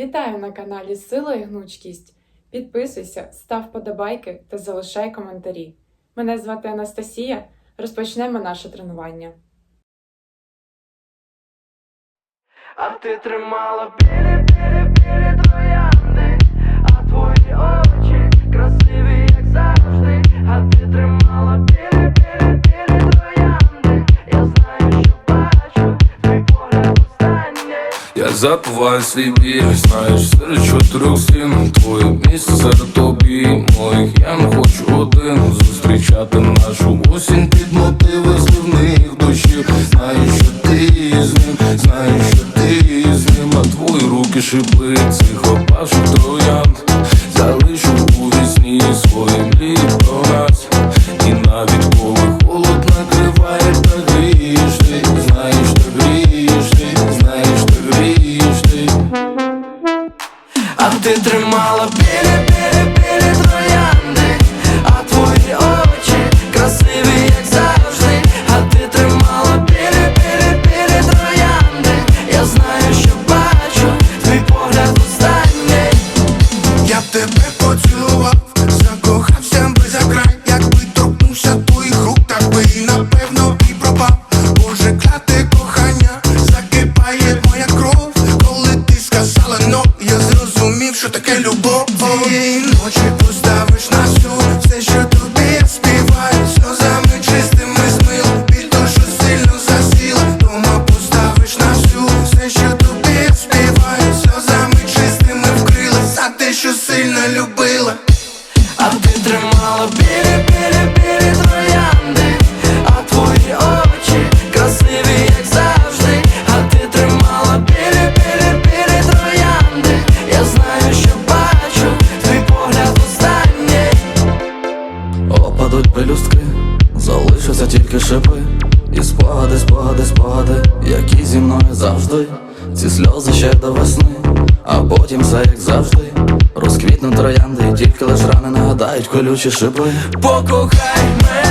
Вітаю на каналі Сила і Гнучкість. Підписуйся, став подобайки та залишай коментарі. Мене звати Анастасія. Розпочнемо наше тренування. А ти тримала білі, Я забуваю свій біль, знаєш, серед чотирьох стін Твоє місце серед тобі моїх. Я не хочу один зустрічати нашу осінь під мотиви зливних душів Знаю, що ти з ним, знаю, що ти з ним. А твої руки шибли цих опавших троянд ти тримала. Біля біля зрозумів, що таке любов. Цієї ночі поставиш на всю все, що тобі я співаю, сльозами чистими змило, біль що сильно засіла. Дома поставиш на всю все, що тобі я співаю, сльозами чистими вкрила за те, що сильно любила. А ти тримала білі, тільки шипи І спогади, спогади, спогади, які зі мною завжди. Ці сльози ще до весни, а потім все як завжди. Розквітнуть троянди, і тільки лиш рани нагадають колючі шипи. Покохай мене,